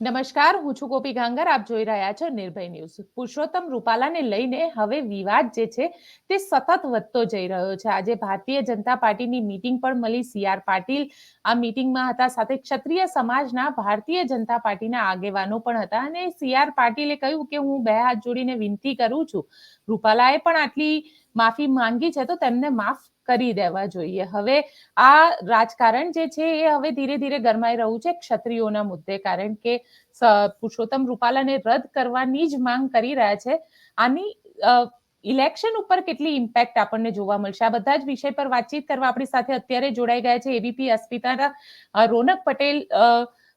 નમસ્કાર, હું છું ગોપી ગાંગર, આપ જોઈ રહ્યા છો નિર્ભય ન્યૂઝ. પુરુષોત્તમ રૂપાલાને લઈને હવે વિવાદ જે છે તે સતત વધતો જઈ રહ્યો છે. આજે ભારતીય જનતા પાર્ટીની મીટિંગ પણ મળી. સીઆર પાટીલ આ મીટિંગમાં હતા. સાથે ક્ષત્રિય સમાજના ભારતીય જનતા પાર્ટીના આગેવાનો પણ હતા. અને સીઆર પાટીલે કહ્યું કે હું બે હાથ જોડીને વિનંતી કરું છું. રૂપાલાએ પણ આટલી માફી માંગી છે, તો તેમને માફ કરી દેવા જોઈએ. હવે આ રાજકારણ જે છે એ હવે ધીરે ધીરે ગરમાઈ રહ્યું છે ક્ષત્રિયોના મુદ્દે, કારણ કે પુરુષોત્તમ રૂપાલાને રદ કરવાની જ માંગ કરી રહ્યા છે. આની ઇલેક્શન ઉપર કેટલી ઇમ્પેક્ટ આપણને જોવા મળશે? આ બધા જ વિષય પર વાતચીત કરવા આપણી સાથે અત્યારે જોડાઈ ગયા છે એબીપી અસ્મિતાના રોનક પટેલ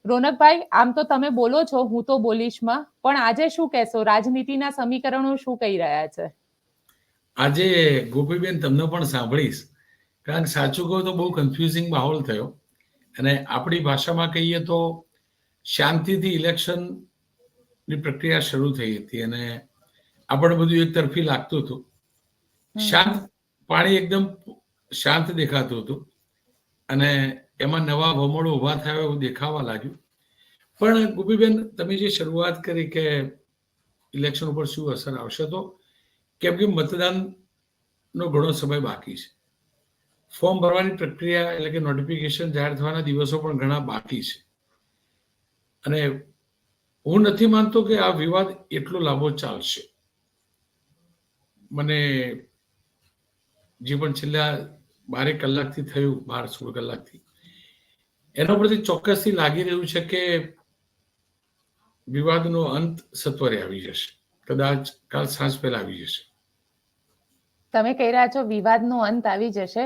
રોનકભાઈ, આમ તો તમે બોલો છો, હું તો બોલીશમાં પણ આજે શું કહેશો? રાજનીતિના સમીકરણો શું કહી રહ્યા છે? આજે ગોપીબેન તમને પણ સાંભળીશ. કારણ કે સાચું કહું તો બહુ કન્ફ્યુઝિંગ માહોલ થયો. અને આપણી ભાષામાં કહીએ તો શાંતિથી ઇલેક્શનની પ્રક્રિયા શરૂ થઈ હતી અને આપણે બધું એક તરફી લાગતું હતું. શાંત પાણી એકદમ શાંત દેખાતું હતું. અને એમાં નવા વમળો ઊભા થયા એવું દેખાવા લાગ્યું. પણ ગોપીબેન તમે જે શરૂઆત કરી કે ઇલેક્શન ઉપર શું અસર આવશે તો કેમ કે મતદાનનો ઘણો સમય બાકી છે. ફોર્મ ભરવાની પ્રક્રિયા એટલે કે નોટિફિકેશન જાહેર થવાના દિવસો પણ ઘણા બાકી છે. અને હું નથી માનતો કે આ વિવાદ એટલો લાંબો ચાલશે. મને જે પણ છેલ્લા બારેક કલાકથી થયું, બાર સોળ કલાકથી, એના પરથી ચોક્કસથી લાગી રહ્યું છે કે વિવાદનો અંત સત્વરે આવી જશે. કદાચ કાલ સાંજ પહેલા આવી જશે. તમે કહી રહ્યા છો, વિવાદનો અંત આવી જશે.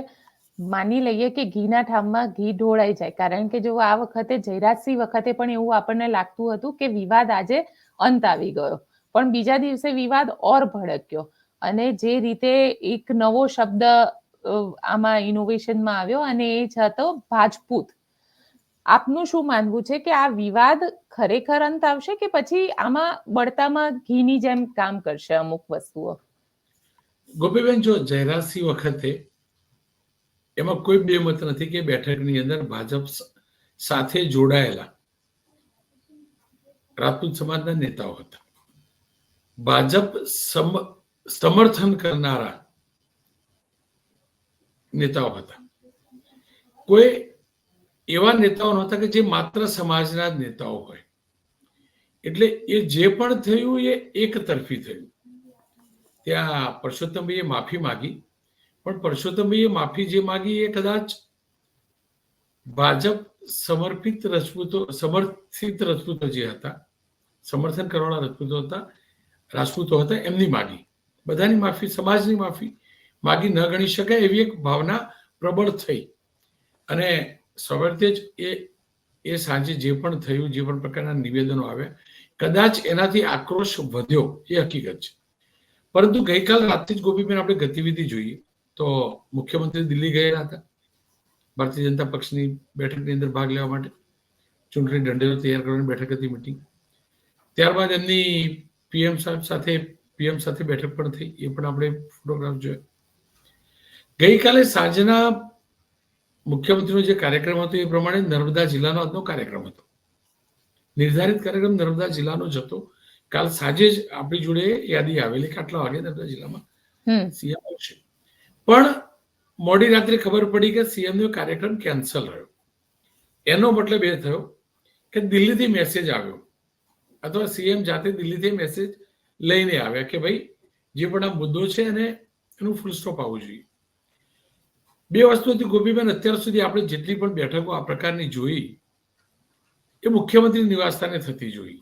માની લઈએ કે ઘીના ઠામમાં ઘી ઢોળાઈ જાય. કારણ કે જો આ વખતે, જયરાજસિંહ વખતે પણ એવું આપણને લાગતું હતું કે વિવાદ આજે અંત આવી ગયો. પણ બીજા દિવસે વિવાદ ઓર ભડક્યો. અને જે રીતે એક નવો શબ્દ આમાં ઇનોવેશનમાં આવ્યો અને એ જ હતો, ભાજપૂત. આપનું શું માનવું છે કે આ વિવાદ ખરેખર અંત આવશે કે પછી આમાં બળતામાં ઘીની જેમ કામ કરશે અમુક વસ્તુઓ? ગોપીબેન, જો જયરાજસિંહ વખતે એમાં કોઈ બે મત નથી કે બેઠકની અંદર ભાજપ સાથે જોડાયેલા રાજપૂત સમાજના નેતાઓ હતા. ભાજપ સમર્થન કરનારા નેતાઓ હતા. કોઈ એવા નેતાઓ નહોતા કે જે માત્ર સમાજના જ નેતાઓ હોય. એટલે એ જે પણ થયું એ એક તરફી થયું. ત્યાં પરસોત્તમભાઈએ માફી માગી. પણ પરસોત્તમભાઈએ માફી જે માગી એ કદાચ ભાજપ સમર્પિત રજપૂતો, સમર્થિત રજપૂતો જે હતા, સમર્થન કરવાના રજપૂતો હતા, રાજપૂતો હતા, એમની માગી. બધાની માફી, સમાજની માફી માગી ન ગણી શકાય એવી એક ભાવના પ્રબળ થઈ. અને સવારથી જ એ એ સાંજે જે પણ થયું, જે પણ પ્રકારના નિવેદનો આવ્યા, કદાચ એનાથી આક્રોશ વધ્યો, એ હકીકત છે. પરંતુ ગઈકાલ રાતથી જ ગોપીબેન આપણે ગતિવિધિ જોઈએ. તો મુખ્યમંત્રી દિલ્હી ગયેલા હતા. ભારતીય જનતા પક્ષની બેઠકની અંદર ભાગ લેવા માટે ચૂંટણી દંડેલો તૈયાર કરવાની બેઠક હતી મિટિંગ ત્યારબાદ એમની પીએમ સાહેબ સાથે, પીએમ સાથે બેઠક પણ થઈ. એ પણ આપણે ફોટોગ્રાફ જોયો. ગઈકાલે સાંજના મુખ્યમંત્રીનો જે કાર્યક્રમ હતો એ પ્રમાણે નર્મદા જિલ્લાનો આજનો કાર્યક્રમ હતો. નિર્ધારિત કાર્યક્રમ નર્મદા જિલ્લાનો જ હતો. કાલ સાંજે જ આપણી જોડે યાદી આવેલી કે આટલા વાગે નર્મદા જિલ્લામાં. સીએમ આવશે. પણ મોડી રાત્રે ખબર પડી કે સીએમ નો કાર્યક્રમ કેન્સલ રહ્યો. એનો મતલબ એ થયો કે દિલ્હીથી મેસેજ આવ્યો. અથવા સીએમ જાતે દિલ્હીથી મેસેજ લઈને આવ્યા કે ભાઈ જે પણ આ મુદ્દો છે એને એનું ફૂલ સ્ટોપ આવવું જોઈએ. બે વસ્તુ હતી ગોપીબેન અત્યાર સુધી આપણે જેટલી પણ બેઠકો આ પ્રકારની જોઈ એ મુખ્યમંત્રી નિવાસસ્થાને થતી જોઈ.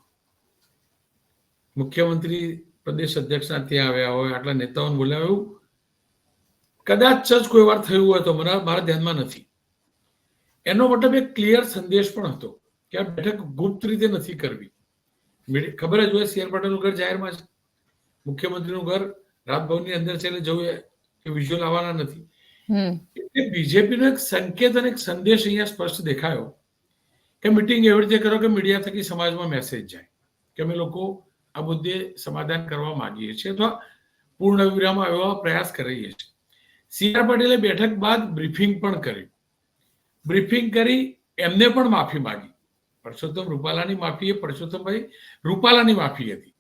મુખ્યમંત્રી પ્રદેશ અધ્યક્ષના ત્યાં આવ્યા હોય આટલા નેતાઓને બોલાવ્યા એવું કદાચ જ કોઈ વાર થયું હોય તો મારા મારા ધ્યાનમાં નથી. એનો મતલબ એક ક્લિયર સંદેશ પણ હતો કે આ બેઠક ગુપ્ત રીતે નથી કરવી. ખબર જ હોય સીઆર પાટીલનું ઘર જાહેરમાં છે. મુખ્યમંત્રીનું ઘર રાજભવનની અંદર છે એટલે જવું એ વિઝ્યુઅલ આવવાના નથી. એટલે બીજેપીનો એક સંકેત અને એક સંદેશ અહીંયા સ્પષ્ટ દેખાયો કે મિટિંગ એવી રીતે કરો કે મીડિયા થકી સમાજમાં મેસેજ જાય. કે અમે લોકો આ મુદ્દે સમાધાન કરવા માંગીએ છીએ અથવા પૂર્ણ વિરામ એવા પ્રયાસ કરીએ છીએ. સી આર પટેલે બેઠક બાદ બ્રીફિંગ પણ કરી બ્રીફિંગ કરી એમને પણ માફી માંગી. પરસોત્તમ રૂપાલાની માફી એ પરસોત્તમભાઈ રૂપાલાની માફી હતી.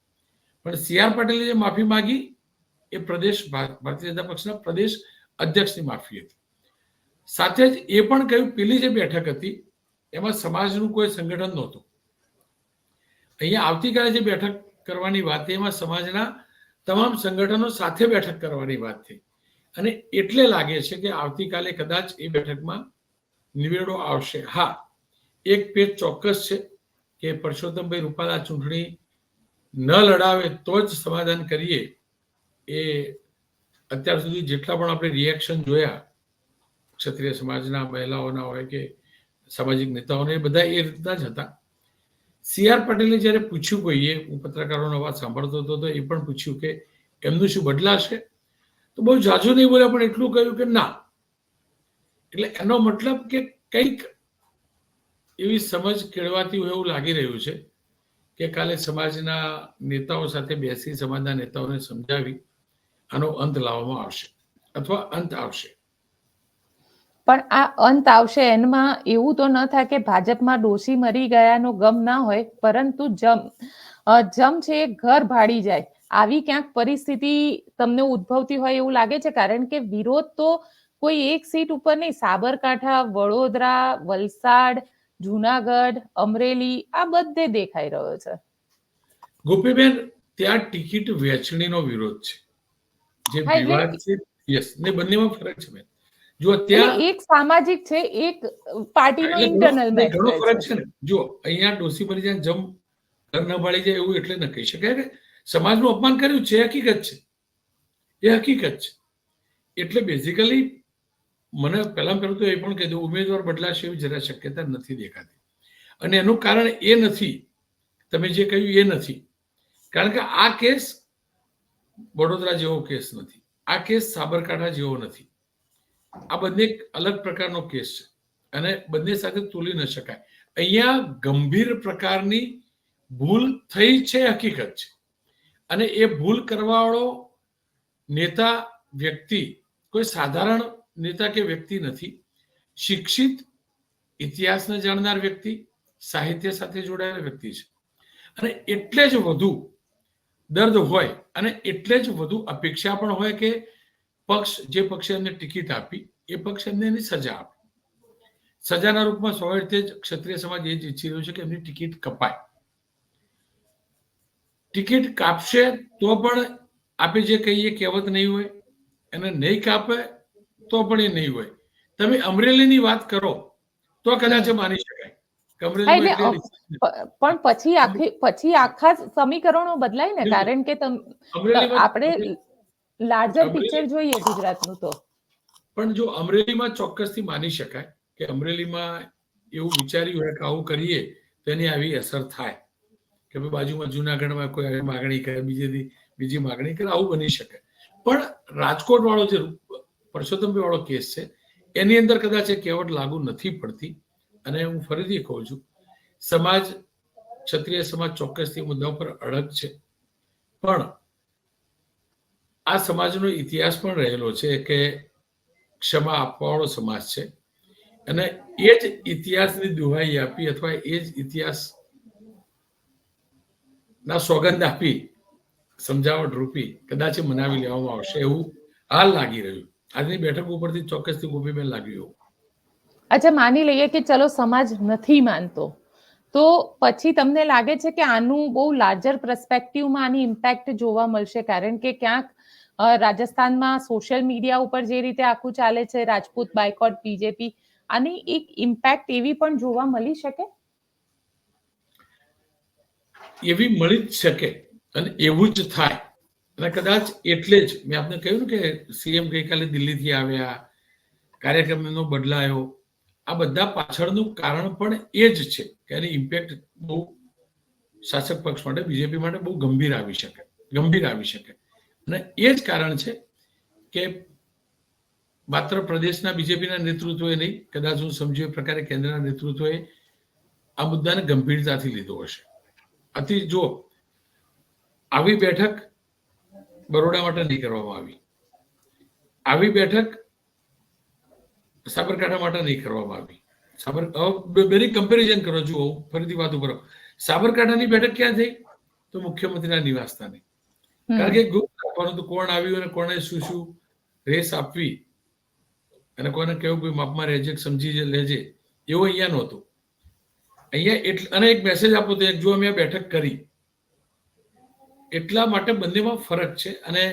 પણ સી આર પટેલે જે માફી માંગી એ પ્રદેશ ભારતીય જનતા પક્ષના પ્રદેશ અધ્યક્ષની માફી હતી. સાથે જ એ પણ કહ્યું, પેલી જે બેઠક હતી એમાં સમાજનું કોઈ સંગઠન નહોતું. અહીંયા આવતીકાલે જે બેઠક કરવાની વાત એમાં સમાજના તમામ સંગઠનો સાથે બેઠક કરવાની વાત થઈ. અને એટલે લાગે છે કે આવતીકાલે કદાચ એ બેઠકમાં નિવેડો આવશે. હા, એક પેજ ચોક્કસ છે કે પરસોત્તમભાઈ રૂપાલા ચૂંટણી ન લડાવે તો જ સમાધાન કરીએ. એ અત્યાર સુધી જેટલા પણ આપણે રિએક્શન જોયા, ક્ષત્રિય સમાજના મહિલાઓના હોય કે સામાજિક નેતાઓને બધા એ રીતના જ હતા. સી આર પટેલે જ્યારે પૂછ્યું કોઈએ હું પત્રકારોનો અવાજ સાંભળતો હતો તો એ પણ પૂછ્યું કે એમનું શું બદલાશે? તો બહુ જાજુ નહીં બોલ્યા, પણ એટલું કહ્યું કે ના. એટલે એનો મતલબ કે કંઈક એવી સમજ કેળવાતી હોય એવું લાગી રહ્યું છે કે કાલે સમાજના નેતાઓ સાથે બેસી સમાજના નેતાઓને સમજાવી આનો અંત લાવવામાં આવશે અથવા અંત આવશે. પણ આ અંત આવશે એનમાં એવું તો ન થાય કે ભાજપમાં ડોસી મરી ગયાનો ગમ ના હોય પરંતુ જમ જમ છે ઘર ભાડી જાય. આવી ક્યાંક પરિસ્થિતિ તમને ઉદ્ભવતી હોય એવું લાગે છે? કારણ કે વિરોધ તો કોઈ એક સીટ ઉપર નહીં. સાબરકાંઠા વડોદરા વલસાડ જુનાગઢ અમરેલી આ બધે દેખાઈ રહ્યો છે. ગોપીબેન ત્યાં ટિકિટ વેચણીનો વિરોધ છે. જે વિવાદ છે યસ ને બંનેમાં ફરક છે બેન. જો ત્યાં એક સામાજિક છે એક પાર્ટીનો ઇન્ટરનલ ઘણો ફરક છે ને. જો અહીંયા ડોસી બની જાય જમ ઘર ન ભાળી જાય એવું એટલે ન કહી શકાય કે સમાજનું અપમાન કર્યું છે હકીકત છે. એ હકીકત છે. એટલે બેઝિકલી મને પહેલાં પહેલું તો એ પણ કહી દઉં ઉમેદવાર બદલાશે એવી જરા શક્યતા નથી દેખાતી. અને એનું કારણ એ નથી તમે જે કહ્યું એ નથી. કારણ કે આ કેસ વડોદરા જેવો કેસ નથી. આ કેસ સાબરકાંઠા જેવો નથી. આ બંને અલગ પ્રકારનો કેસ છે. અને બંને સાથે તોલી ન શકાય. અહીંયા ગંભીર પ્રકારની ભૂલ થઈ છે, હકીકત છે. અને એ ભૂલ કરવાવાળો નેતા વ્યક્તિ, કોઈ સાધારણ નેતા કે વ્યક્તિ નથી, શિક્ષિત ઇતિહાસને જાણનાર વ્યક્તિ, સાહિત્ય સાથે જોડાયેલ વ્યક્તિ છે. અને એટલે જ વધુ દર્દ હોય અને એટલે જ વધુ અપેક્ષા પણ હોય કે પક્ષ જે પક્ષે એમને ટિકિટ આપી એ પક્ષ એમને એની સજા આપી. સજાના રૂપમાં સ્વાભાવિક રીતે જ ક્ષત્રિય સમાજ એ જ ઈચ્છી રહ્યો છે કે એમની ટિકિટ કપાય. ટિકિટ કાપશે તો પણ આપે જે કહીએ કહેવત નહીં હોય એને નહીં કાપે તો પણ એ નહીં હોય. તમે અમરેલીની વાત કરો તો કદાચ માની શકાય. પણ પછી આખી પછી આખા સમીકરણો બદલાય ને કારણ કે આપણે લાર્જર પિક્ચર જોઈએ ગુજરાતનું તો. પણ જો અમરેલીમાં ચોક્કસથી માની શકાય કે અમરેલીમાં એવું વિચાર્યું હોય કે આવું કરીએ તો એની આવી અસર થાય. કે ભાઈ બાજુમાં જુનાગઢમાં કોઈ આવી માગણી કરે બીજી બીજી માગણી કરે આવું બની શકે. પણ રાજકોટ વાળો જે પરસોત્તમભાઈ વાળો કેસ છે એની અંદર કદાચ એ કહેવત લાગુ નથી પડતી. અને હું ફરીથી કહું છું સમાજ ક્ષત્રિય સમાજ ચોક્કસથી મુદ્દા ઉપર અડગ છે. પણ આ સમાજનો ઇતિહાસ પણ રહેલો છે કે ક્ષમા આપવાવાળો સમાજ છે. અને એ જ ઇતિહાસની દુહાઈ આપી અથવા એ જ ઇતિહાસ ના સોગંદ આપી સમજાવટ રૂપી કદાચ મનાવી લેવામાં આવશે એવું હાલ લાગી રહ્યું. આજની બેઠક ઉપરથી ચોક્કસથી ગોપીબેન લાગ્યું એવું. અચ્છા, માની લઈએ કે ચલો સમાજ નથી માનતો, તો પછી તમને લાગે છે કે આનું બહુ લાર્જર પ્રસ્પેક્ટિવમાં આની ઇમ્પેક્ટ જોવા મળશે? કારણ કે ક્યાંક રાજસ્થાનમાં સોશિયલ મીડિયા ઉપર જે રીતે આખું ચાલે છે, રાજપૂત, બાયકોટ બીજેપી આની એક ઇમ્પેક્ટ એવી પણ જોવા મળી શકે? એવી મળી જ શકે અને એવું જ થાય. અને કદાચ એટલે જ, મેં આપને કહ્યું કે સીએમ ગઈકાલે દિલ્હીથી આવ્યા કાર્યક્રમ એમનો બદલાયો, આ બધા પાછળનું કારણ પણ એ જ છે કે એની ઇમ્પેક્ટ બહુ શાસક પક્ષ માટે બીજેપી માટે બહુ ગંભીર આવી શકે, ગંભીર આવી શકે. અને એ જ કારણ છે કે માત્ર પ્રદેશના બીજેપીના નેતૃત્વએ નહીં કદાચ હું સમજ્યું એ પ્રકારે કેન્દ્રના નેતૃત્વએ આ મુદ્દાને ગંભીરતાથી લીધો હશે. આથી જો આવી બેઠક બરોડા માટે નહીં કરવામાં આવી આવી બેઠક સાબરકાંઠા માટે નહીં કરવામાં આવી સાબર બેની કમ્પેરિઝન કરો જુઓ ફરીથી વાત કરો સાબરકાંઠાની બેઠક ક્યાં થઈ? તો મુખ્યમંત્રીના નિવાસસ્થાને. કારણ કે ગુપ્ત રાખવાનું તો કોણ આવ્યું અને કોણે શું શું રેસ આપવી? અને કોને કેવું કોઈ માપમાં રહેજે સમજી લેજે એવું અહીંયા નહોતું. અહીંયા એટલે અને એક મેસેજ આપો તો જો અમે બેઠક કરી, એટલા માટે બંનેમાં ફરક છે અને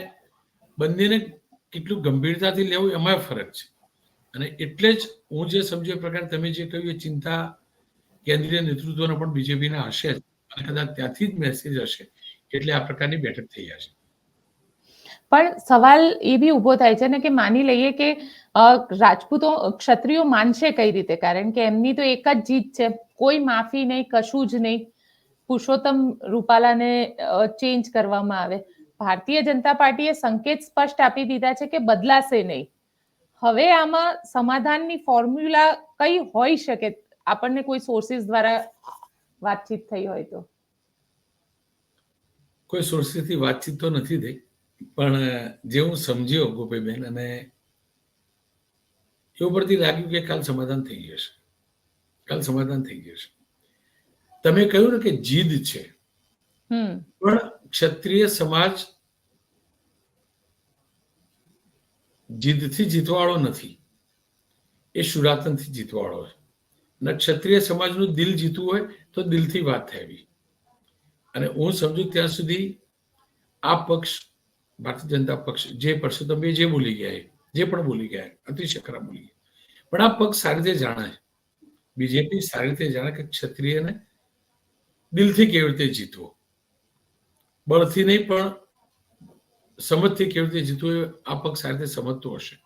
બંનેને કેટલું ગંભીરતાથી લેવું એમાં ફરક છે. અને એટલે જ હું જે સમજ્યો પ્રકાર તમે જે કહ્યું એ ચિંતા કેન્દ્રીય નેતૃત્વનો પણ બીજેપીના હશે જ. અને કદાચ ત્યાંથી જ મેસેજ હશે. એટલે આ પ્રકારની બેઠક થઈ હશે. પણ સવાલ એ બી ઊભો થાય છે ને કે માની લઈએ કે રાજપૂતો, ક્ષત્રિયો માનશે કઈ રીતે? કારણ કે એમની તો એક જ જીત છે. કોઈ માફી નહીં, કશું જ નહીં. પુરુષોત્તમ રૂપાલાને ચેન્જ કરવામાં આવે. ભારતીય જનતા પાર્ટીએ સંકેત સ્પષ્ટ આપી દીધા છે કે બદલાશે નહીં. હવે આમાં સમાધાનની ફોર્મ્યુલા કઈ હોઈ શકે? આપણને કોઈ સોર્સિસ દ્વારા વાતચીત થઈ હોય તો. કોઈ સોર્સિસથી વાતચીત તો નથી થઈ. પણ જે હું સમજ્યો ગોપીબેન અને એ ઉપરથી લાગ્યું કે કાલ સમાધાન થઈ જશે કાલ સમાધાન થઈ જશે તમે કહ્યું ને કે જીદ છે. પણ ક્ષત્રિય સમાજ જીદથી જીતવાળો નથી. એ શુરાતનથી જીતવાળો છે. અને ક્ષત્રિય સમાજનું દિલ જીતવું હોય તો દિલથી વાત થવી અને હું સમજુ ત્યાં સુધી આ પક્ષ ભારતીય જનતા પક્ષ જે પરસોત્તમભાઈ જે બોલી ગયા જે પણ બોલી ગયા અતિશય ખરાબ બોલી ગયા. પણ આ પક્ષ સારી રીતે જાણે બીજેપી સારી રીતે જાણે કે ક્ષત્રિયને દિલથી કેવી રીતે જીતવો? બળથી નહીં, પણ સમજથી કેવી રીતે જીતવું એ આ પક્ષ સારી રીતે સમજતો હશે.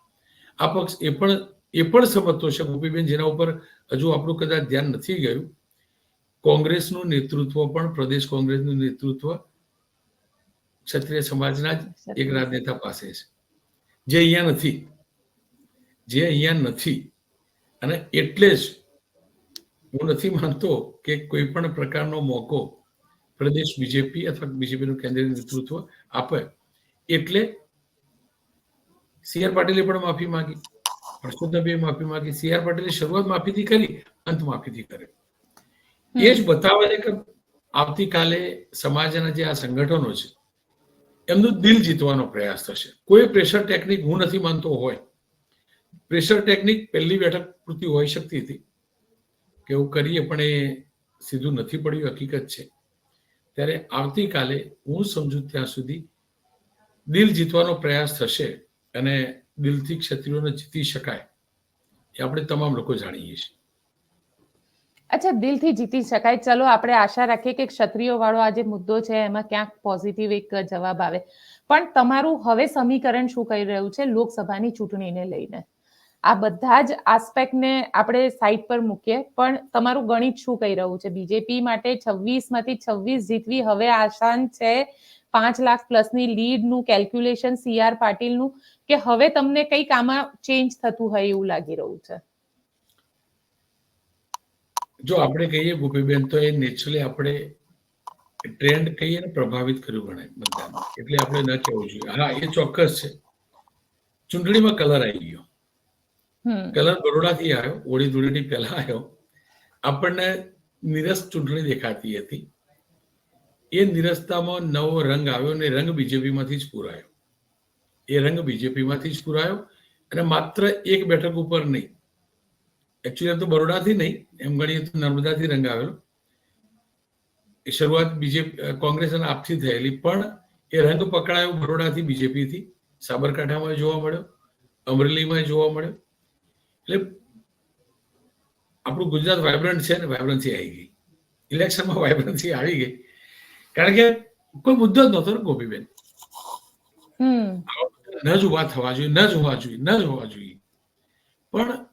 આ પક્ષ એ પણ એ પણ સમજતો હશે. ગોપીબેન, જેના ઉપર હજુ આપણું કદાચ ધ્યાન નથી ગયું. કોંગ્રેસનું નેતૃત્વ પણ, પ્રદેશ કોંગ્રેસનું નેતૃત્વ ક્ષત્રિય સમાજના જ એક રાજનેતા પાસે છે. જે અહીંયા નથી. જે અહીંયા નથી. અને એટલે જ હું નથી માનતો કે કોઈ પણ પ્રકારનો મોકો પ્રદેશ બીજેપી અથવા બીજેપીનું કેન્દ્રીય નેતૃત્વ આપે. એટલે સી આર પાટીલે પણ માફી માંગી. હર્ષોદભાઈએ માફી માંગી. સી આર પાટીલે શરૂઆત માફીથી કરી અંત માફીથી કરે. એ જ બતાવે છે કે આવતીકાલે સમાજના જે આ સંગઠનો છે એમનું દિલ જીતવાનો પ્રયાસ થશે. કોઈ પ્રેશર ટેકનિક હું નથી માનતો હોય. પ્રેશર ટેકનિક પહેલી બેઠક પૂરતી હોઈ શકતી હતી. કે એવું કરીએ પણ એ સીધું નથી પડ્યું, હકીકત છે. ત્યારે આવતીકાલે હું સમજુ ત્યાં સુધી દિલ જીતવાનો પ્રયાસ થશે અને દિલથી ક્ષત્રિયોને જીતી શકાય. એ આપણે તમામ લોકો જાણીએ છીએ. અચ્છા, દિલથી જીતી શકાય. ચલો, આપણે આશા રાખીએ કે ક્ષત્રિયો વાળો આ જે મુદ્દો છે, એમાં ક્યાંક પોઝિટિવ એક જવાબ આવે. પણ તમારું હવે સમીકરણ શું કહી રહ્યું છે? લોકસભાની ચૂંટણીને લઈને. આ બધા જ આસ્પેક્ટને આપણે સાઈડ પર મૂકીએ, પણ તમારું ગણિત શું કહી રહ્યું છે? બીજેપી માટે છવ્વીસમાંથી છવ્વીસ જીતવી હવે આસાન છે પાંચ લાખ પ્લસની લીડનું કેલ્ક્યુલેશન સીઆર પાટીલનું, કે હવે તમને કંઈક આમાં ચેન્જ થતું હોય એવું લાગી રહ્યું છે? જો આપણે કહીએ ગોપીબેન તો એ નેચરલી આપણે ટ્રેન્ડ કહીએ ને પ્રભાવિત કર્યું ગણાય બધાને. એટલે આપણે ન કહેવું જોઈએ. હા એ ચોક્કસ છે. ચૂંટણીમાં કલર આવી ગયો. કલર બરોડાથી આવ્યો હોળી ધૂળેટી પહેલા આવ્યો. આપણને નિરસ ચૂંટણી દેખાતી હતી. એ નિરસતામાં નવો રંગ આવ્યો અને રંગ બીજેપીમાંથી જ પુરાયો. એ રંગ બીજેપીમાંથી જ પુરાયો અને માત્ર એક બેઠક ઉપર નહીં એકચ્યુઅલી એમ તો બરોડાથી નહીં. એમ ગણીએ તો નર્મદાથી રંગ એ શરૂઆત બીજેપી કોંગ્રેસ અને આપથી થયેલી. પણ એ રંગ પકડાયો બરોડાથી બીજેપીથી. સાબરકાંઠામાં જોવા મળ્યો. અમરેલીમાં જોવા મળ્યો. એટલે આપણું ગુજરાત વાયબ્રન્ટ છે ને વાયબ્રન્સી આવી ગઈ. ઇલેક્શનમાં વાયબ્રન્સી આવી ગઈ. કારણ કે કોઈ મુદ્દો જ નહોતો ને ગોપીબેન. હમ. ન જ ઊભા થવા જોઈએ ન જ હોવા જોઈએ ન જ હોવા જોઈએ. પણ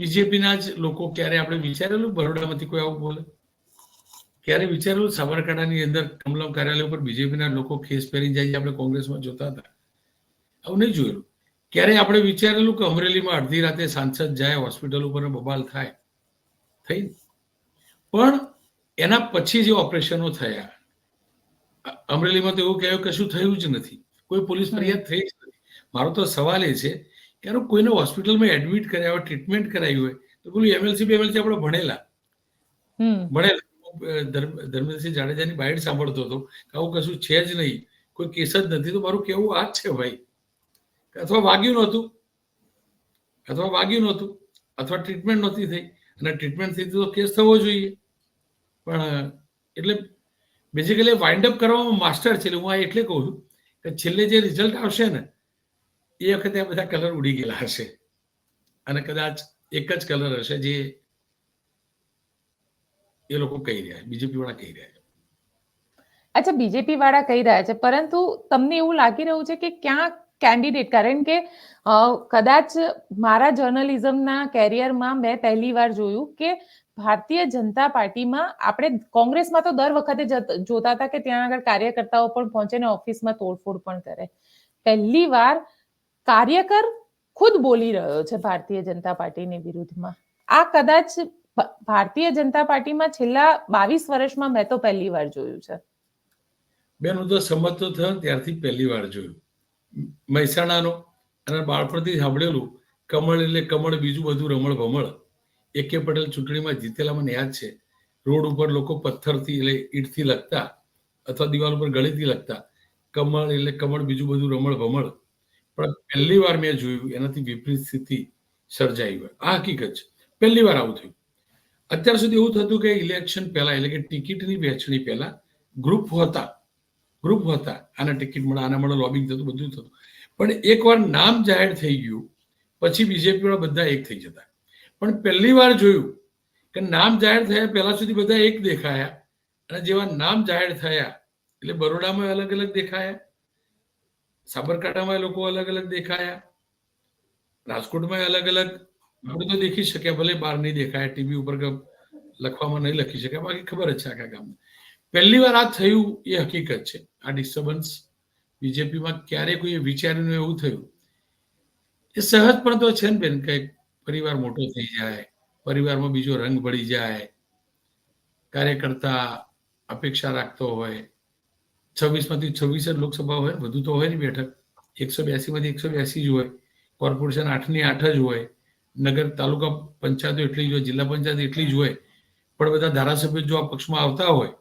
બીજેપીના જ લોકો ક્યારે આપણે વિચારેલું? બરોડામાંથી કોઈ આવું બોલે? ક્યારે વિચારેલું? સાબરકાંઠાની અંદર કમલમ કાર્યાલય ઉપર બીજેપીના લોકો ખેસ પહેરી જાય આપણે કોંગ્રેસમાં જોતા હતા. આવું નહીં જોયેલું. ક્યારે આપણે વિચારેલું કે અમરેલીમાં અડધી રાતે સાંસદ જાય, હોસ્પિટલ ઉપર બબાલ થાય? થઈ પણ એના પછી જે ઓપરેશનો થયા, અમરેલીમાં તો એવું કહેવાય કશું થયું જ નથી. કોઈ પોલીસ ફરિયાદ થઈ જ નથી. મારો તો સવાલ એ છે ક્યારેક કોઈને હોસ્પિટલમાં એડમિટ કર્યા હોય ટ્રીટમેન્ટ કરાવી હોય તો પેલું એમએલસી બેમએલસી આપણે ભણેલા. ભણેલા. ધર્મેન્દ્રસિંહ જાડેજાની બાઇડ સાંભળતો હતો કે આવું કશું છે જ નહીં કોઈ કેસ જ નથી તો મારું કેવું આ જ છે ભાઈ. અથવા વાગ્યું નહોતું અથવા વાગ્યું નહોતું અથવા ટ્રીટમેન્ટ નહોતી થઈ અને ટ્રીટમેન્ટ થઈ તો કેસ થવો જોઈએ. પણ એટલે બેઝિકલી વાઇન્ડ અપ કરવામાં માસ્ટર છે એટલે હું આ એટલે કહું છું કે છેલ્લે જે રિઝલ્ટ આવશે ને એ વખતે બધા કલર ઉડી ગયેલા હશે. અને કદાચ એક જ કલર હશે જે એ લોકો કહી રહ્યા બીજેપી વાળા કહી રહ્યા છે. અચ્છા બીજેપી વાળા કહી રહ્યા છે. પરંતુ તમને એવું લાગી રહ્યું છે કે ક્યાં કેન્ડિડેટ કારણ કે કદાચ મારા જર્નલિઝમના કેરિયરમાં મેં પહેલી વાર જોયું કે ભારતીય જનતા પાર્ટીમાં આપણે કોંગ્રેસમાં તો દર વખતે જોતા હતા કે ત્યાં આગળ કાર્યકર્તાઓ પણ પહોંચે ને ઓફિસમાં તોડફોડ પણ કરે. પહેલી વાર કાર્યકર ખુદ બોલી રહ્યો છે ભારતીય જનતા પાર્ટીની વિરુદ્ધમાં. આ કદાચ ભારતીય જનતા પાર્ટીમાં છેલ્લા બાવીસ વર્ષમાં મેં તો પહેલી વાર જોયું છે. બેન, હું તો સમજતો થયો ત્યારથી પહેલી વાર જોયું. મહેસાણાનો અને બાળપણથી સાંભળેલું કમળ એટલે કમળ, બીજું બધું રમણ ભમળ એકે પટેલ ચૂંટણીમાં જીતેલા મને યાદ છે. રોડ ઉપર લોકો પથ્થરથી એટલે ઈંટથી લખતા અથવા દિવાલ ઉપર ગળીથી લખતા કમળ એટલે કમળ, બીજું બધું રમણ ભમળ પણ પહેલી વાર મેં જોયું, એનાથી વિપરીત સ્થિતિ સર્જાઈ હોય. આ હકીકત છે. પહેલી વાર આવું થયું. અત્યાર સુધી એવું થતું કે ઇલેક્શન પહેલા, એટલે કે ટિકિટની વહેંચણી પહેલા ગ્રુપ હતા. ગ્રુપ હતા. આના ટિકિટ મળે, આના મળે લોબિંગ થતું, બધું થતું. પણ એકવાર નામ જાહેર થઈ ગયું, પછી બીજેપીમાં બધા એક થઈ જતા. પણ પહેલી વાર જોયું કે નામ જાહેર થયા પહેલા સુધી બધા એક દેખાયા. અને જેવા નામ જાહેર થયા, એટલે બરોડામાં અલગ અલગ દેખાયા. સાબરકાંઠામાં લોકો અલગ અલગ દેખાયા રાજકોટમાં અલગ અલગ આપણે તો દેખી શક્યા ભલે બહાર નહીં દેખાયા ટીવી ઉપર કે લખવામાં નહીં લખી શક્યા બાકી ખબર જ છે આખા ગામને પહેલી વાર આ થયું એ હકીકત છે આ ડિસ્ટર્બન્સ બીજેપીમાં ક્યારે કોઈ વિચાર્યું એવું થયું એ સહજ પણ તો છે ને બેન કે પરિવાર મોટો થઈ જાય પરિવારમાં બીજો રંગ ભળી જાય કાર્યકર્તા અપેક્ષા રાખતો હોય છવ્વીસમાંથી છવ્વીસ જ લોકસભા હોય, વધુ તો હોય ને બેઠક. એકસો બ્યાસીમાંથી એકસો બ્યાસી જ હોય. કોર્પોરેશન આઠની આઠ જ હોય. નગર તાલુકા પંચાયતો એટલી જ હોય, જિલ્લા પંચાયત એટલી જ હોય. પણ બધા ધારાસભ્યો જો આ પક્ષમાં આવતા હોય,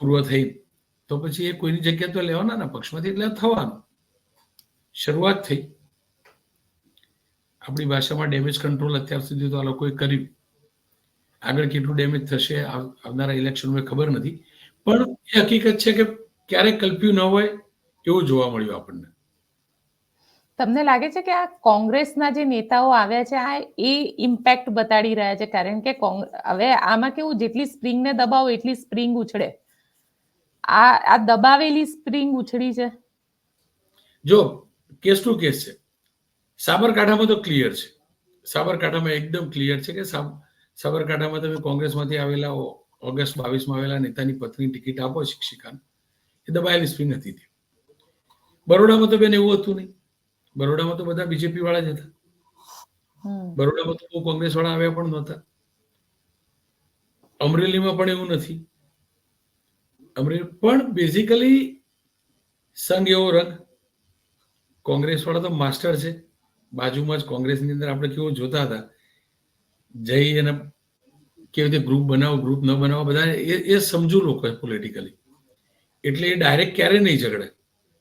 પૂર્વ થઈ, તો પછી એ કોઈની જગ્યા તો લેવાના ના, પક્ષમાંથી એટલે થવાનું. શરૂઆત થઈ. આપણી ભાષામાં ડેમેજ કંટ્રોલ અત્યાર સુધી તો આ લોકોએ કર્યું. આગળ કેટલું ડેમેજ થશે આવનારા ઇલેક્શનમાં ખબર નથી. પણ એ હકીકત છે કે ક્યારેક કલ્પ્યું ન હોય એવું જોવા મળ્યું આપણને. તમને લાગે છે કે આ કોંગ્રેસના જે નેતાઓ આવ્યા છે આ એ ઇમ્પેક્ટ બતાડી રહ્યા છે? કારણ કે હવે આમાં કેવું જેટલી સ્પ્રિંગને દબાવો એટલી સ્પ્રિંગ ઉછળે. આ આ દબાવેલી સ્પ્રિંગ ઉછળી છે. જો કેસ ટુ કેસ છે. સાબરકાંઠામાં તો ક્લિયર છે. સાબરકાંઠામાં એકદમ ક્લિયર છે કે સાબ- સાબરકાંઠામાં તમે કોંગ્રેસમાંથી આવેલા ઓ- ઓગસ્ટ બાવીસમાં આવેલા નેતાની પત્ની ટિકિટ આપો શિક્ષિકાને. એ દબાયેલી સ્પ્રિંગ હતી તે બરોડામાં તો બેન એવું હતું નહીં. બરોડામાં તો બધા બીજેપી વાળા જ હતા. બરોડામાં તો બહુ કોંગ્રેસ વાળા આવ્યા પણ નહોતા. અમરેલીમાં પણ એવું નથી. અમરેલી પણ બેઝિકલી સંઘ એવો રંગ. કોંગ્રેસ વાળા તો માસ્ટર છે. બાજુમાં જ કોંગ્રેસની અંદર આપણે કેવું જોતા હતા. જઈ અને કેવી રીતે ગ્રુપ બનાવો ગ્રુપ ન બનાવો બધા એ એ સમજુ લોકો પોલિટિકલી એટલે એ ડાયરેક્ટ ક્યારે નહીં ઝઘડે.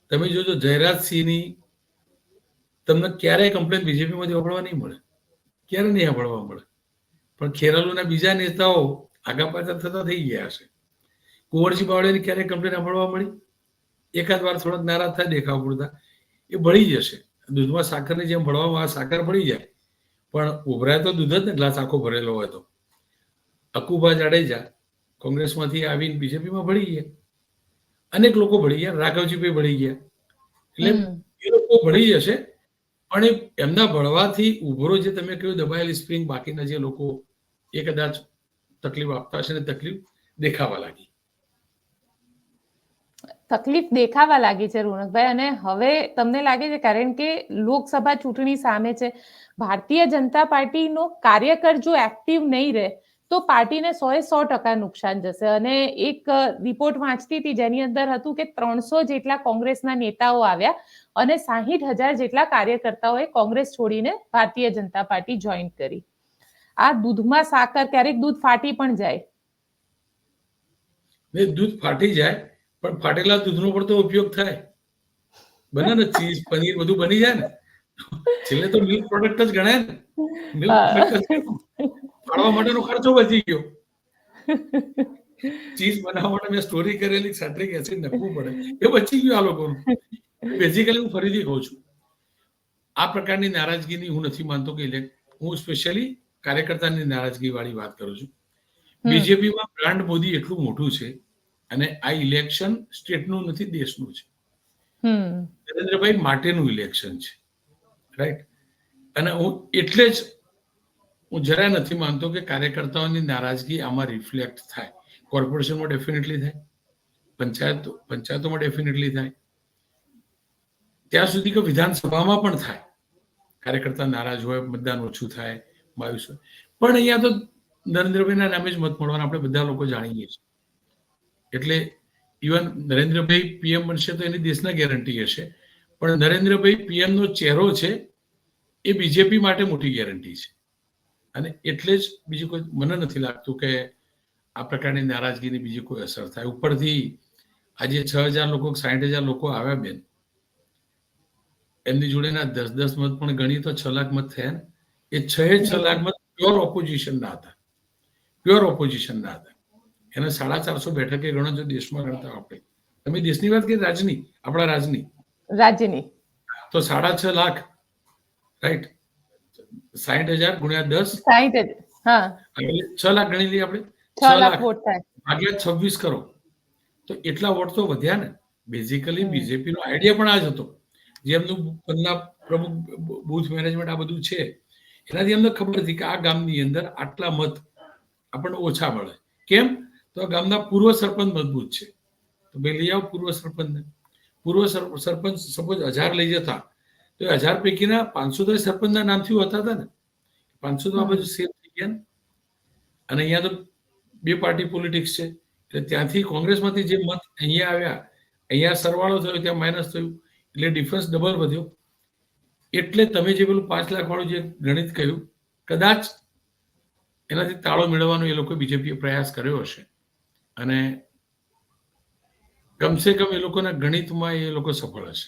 તમે જોજો જયરાજસિંહની તમને ક્યારેય કમ્પ્લેન બીજેપીમાંથી સાંભળવા નહીં મળે. ક્યારે નહીં સાંભળવા મળે. પણ ખેરાલુના બીજા નેતાઓ આગા પાછા થતા થઈ ગયા હશે. કુંવરજી બાવળિયાની ક્યારેય કમ્પ્લેન સાંભળવા મળી? એકાદ વાર થોડાક નારાજ થાય દેખાવ પૂરતા એ ભળી જશે. દૂધમાં સાકરની જેમ ભળવામાં સાકર ભળી જાય. પણ ઉભરાય તો દૂધ જ ને, ગ્લાસ આખો ભરેલો હોય તો. અકુબા જાડેજા કોંગ્રેસમાંથી આવીને બીજેપીમાં ભળી ગયા. અનેક લોકો ભળી ગયા. રાઘવજીભાઈ ભળી ગયા. એટલે એ લોકો ભળી જશે પણ એમના ભળવાથી ઉભરો જે તમે કહ્યું દબાયેલી સ્પ્રિંગ બાકીના જે લોકો એ કદાચ તકલીફ આપતા હશે ને તકલીફ દેખાવા લાગી. તકલીફ દેખાવા લાગી છે રોનકભાઈ અને હવે તમને લાગે છે કારણ કે લોકસભા ચૂંટણી સામે છે. ભારતીય જનતા પાર્ટીનો કાર્યકર જો એક્ટિવ નહીં રહે તો પાર્ટીને સો એ સો ટકા નુકસાન જશે. અને એક રિપોર્ટ વાંચતી હતી જેની અંદર હતું કે ત્રણસો જેટલા કોંગ્રેસના નેતાઓ આવ્યા અને સાહીઠ હજાર જેટલા કાર્યકર્તાઓએ કોંગ્રેસ છોડીને ભારતીય જનતા પાર્ટી જોઈન કરી. આ દૂધમાં સાકર, ક્યારેક દૂધ ફાટી પણ જાય. દૂધ ફાટી જાય, પણ ફાટેલા દૂધનો પણ તો ઉપયોગ થાય. બને ને, ચીઝ, પનીર બધું બની જાય ને. છેલ્લે તો મિલ્ક પ્રોડક્ટ જ ગણાય ને. મિલ્ક હા. ફાળવા માટેનો ખર્ચો બચી ગયો. ચીઝ બનાવવા માટે મેં સ્ટોરી કરેલી સેટ્રિક એસિડ નખવું પડે. એ બચી ગયું આ લોકોનું. બેઝિકલી હું ફરીથી કહું છું આ પ્રકારની નારાજગીની હું નથી માનતો કે હું સ્પેશિયલી કાર્યકર્તાની નારાજગી વાળી વાત કરું છું. બીજેપીમાં બ્રાન્ડ મોદી એટલું મોટું છે અને આ ઇલેક્શન સ્ટેટનું નથી દેશનું છે. નરેન્દ્રભાઈ માટેનું ઇલેક્શન છે. રાઈટ અને હું એટલે જ હું જરાય નથી માનતો કે કાર્યકર્તાઓની નારાજગી આમાં રિફ્લેક્ટ થાય. કોર્પોરેશનમાં ડેફિનેટલી થાય. પંચાયત, પંચાયતોમાં ડેફિનેટલી થાય. ત્યાં સુધી કે વિધાનસભામાં પણ થાય. કાર્યકર્તા નારાજ હોય, મતદાન ઓછું થાય, બાવીસ હોય. પણ અહીંયા તો નરેન્દ્રભાઈના નામે જ મત મળવાના આપણે બધા લોકો જાણીએ છીએ. એટલે ઇવન નરેન્દ્રભાઈ પીએમ બનશે તો એની દેશના ગેરંટી હશે. પણ નરેન્દ્રભાઈ પીએમનો ચહેરો છે એ બીજેપી માટે મોટી ગેરંટી છે. અને એટલે જ બીજું કોઈ મને નથી લાગતું કે આ પ્રકારની નારાજગીની બીજી કોઈ અસર થાય. ઉપરથી આજે છ હજાર લોકો સાઠ હજાર લોકો આવ્યા બેન. એમની જોડેના દસ દસ મત પણ ગણી તો છ લાખ મત થયા એ છ છ લાખ મત પ્યોર ઓપોઝિશન ના હતા. પ્યોર ઓપોઝિશન ના હતા. એને સાડા ચારસો બેઠકે ગણો જો દેશમાં ગણતા આપણે તમે દેશની વાત કરી રાજની આપણા રાજની. રાજની. તો સાડા છ લાખ રાઈટ સાઠ હજાર ગુણ્યા દસ. સાહીઠ હા. છ લાખ ગણી લઈએ આપણે? છ લાખ વોટ થાય. ભાગ્યા છવ્વીસ કરો. તો એટલા વોટ તો વધ્યા ને. બેઝિકલી બીજેપી નો આઈડિયા પણ આ જ હતો. જે એમનું પદના પ્રમુખ બુથ મેનેજમેન્ટ આ બધું છે. એનાથી એમને ખબર હતી કે આ ગામની અંદર આટલા મત આપણને ઓછા મળે. કેમ? તો આ ગામના પૂર્વ સરપંચ મજબૂત છે. તો ભાઈ લઈ આવો પૂર્વ સરપંચને. પૂર્વ સરપંચ સપોઝ હજાર લઈ જતા. તો એ હજાર પૈકીના પાંચસો તો સરપંચના નામથી હોતા હતા ને. પાંચસો તો આ બાજુ સેવ થઈ ગયા ને. અને અહીંયા તો બે પાર્ટી પોલિટિક્સ છે. એટલે ત્યાંથી કોંગ્રેસમાંથી જે મત અહીંયા આવ્યા અહીંયા સરવાળો થયો ત્યાં માઇનસ થયું એટલે ડિફરન્સ ડબલ વધ્યો. એટલે તમે જે પેલું પાંચ લાખ વાળું જે ગણિત કહ્યું કદાચ એનાથી તાળો મેળવવાનો એ લોકો બીજેપીએ પ્રયાસ કર્યો હશે. અને કમસે કમ એ લોકોના ગણિતમાં એ લોકો સફળ હશે.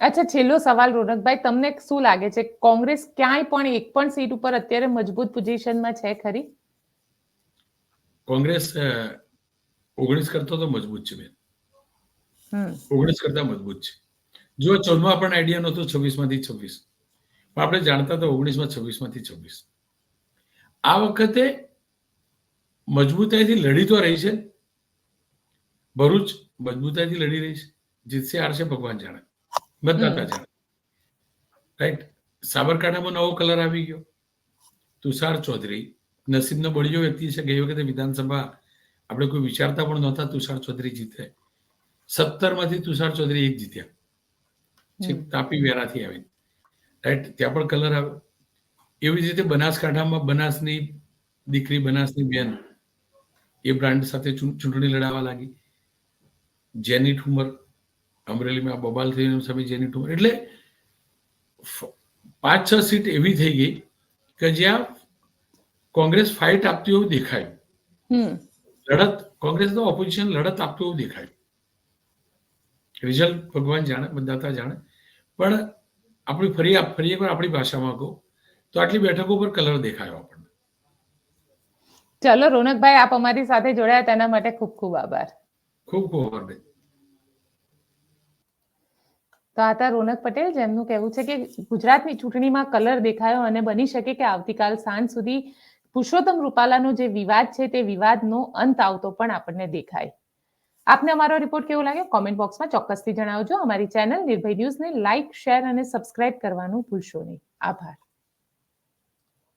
અચ્છા છેલ્લો સવાલ રોનકભાઈ તમને શું લાગે છે? કોંગ્રેસ ક્યાંય પણ એક પણ સીટ ઉપર અત્યારે મજબૂત પોઝિશનમાં છે ખરી? કોંગ્રેસ ઓગણીસ કરતા તો મજબૂત છે બેન. ઓગણીસ કરતા મજબૂત છે. જો ચૌદમાં પણ આઈડિયા નહોતો છવ્વીસમાંથી છવ્વીસ. પણ આપણે જાણતા હતા ઓગણીસમાં છવ્વીસમાંથી છવ્વીસ. આ વખતે મજબૂતાઈથી લડી તો રહી છે. ભરૂચ મજબૂતાઈથી લડી રહી છે. જીતશે હારશે ભગવાન જાણે. મતદાતા તાજા રાઈટ સાબરકાંઠામાં નવો કલર આવી ગયો. તુષાર ચૌધરી નસીબનો બળિયો વ્યક્તિ છે. ગઈ વખતે વિધાનસભા આપણે કોઈ વિચારતા પણ નહોતા તુષાર ચૌધરી જીતે. સત્તરમાંથી તુષાર ચૌધરી એક જીત્યા. તાપી વેરાથી આવીને. રાઈટ ત્યાં પણ કલર આવ્યો એવી જ રીતે બનાસકાંઠામાં બનાસની દીકરી બનાસની બેન એ બ્રાન્ડ સાથે ચૂંટણી લડાવવા લાગી. જેની ઠુમર અમરેલીમાં બબાલ થઈને સામે જેની ટુમર એટલે પાંચ છ સીટ એવી થઈ ગઈ કે જ્યાં કોંગ્રેસ ફાઇટ આપતી એવું દેખાયું. લડત કોંગ્રેસ તો ઓપોઝિશન લડત આપતું એવું દેખાયું. રિઝલ્ટ ભગવાન જાણે મતદાતા જાણે. પણ આપણી ફરી ફરી એકવાર આપણી ભાષામાં કહું તો આટલી બેઠકો પર કલર દેખાયો આપણને. ચલો રોનકભાઈ આપ અમારી સાથે જોડાયા તેના માટે ખૂબ ખૂબ આભાર. ખૂબ ખૂબ આભાર તો આ હતા રોનક પટેલ, જેમનું કહેવું છે કે ગુજરાતની ચૂંટણીમાં કલર દેખાયો અને બની શકે કે આવતીકાલ સાંજ સુધી પુરુષોત્તમ રૂપાલાનો જે વિવાદ છે તે વિવાદનો અંત આવતો પણ આપણને દેખાય. આપને અમારો રિપોર્ટ કેવો લાગ્યો? કોમેન્ટ બોક્સમાં ચોક્કસથી જણાવજો. અમારી ચેનલ નિર્ભય ન્યૂઝને લાઇક શેર અને સબસ્ક્રાઇબ કરવાનું ભૂલશો નહીં. આભાર.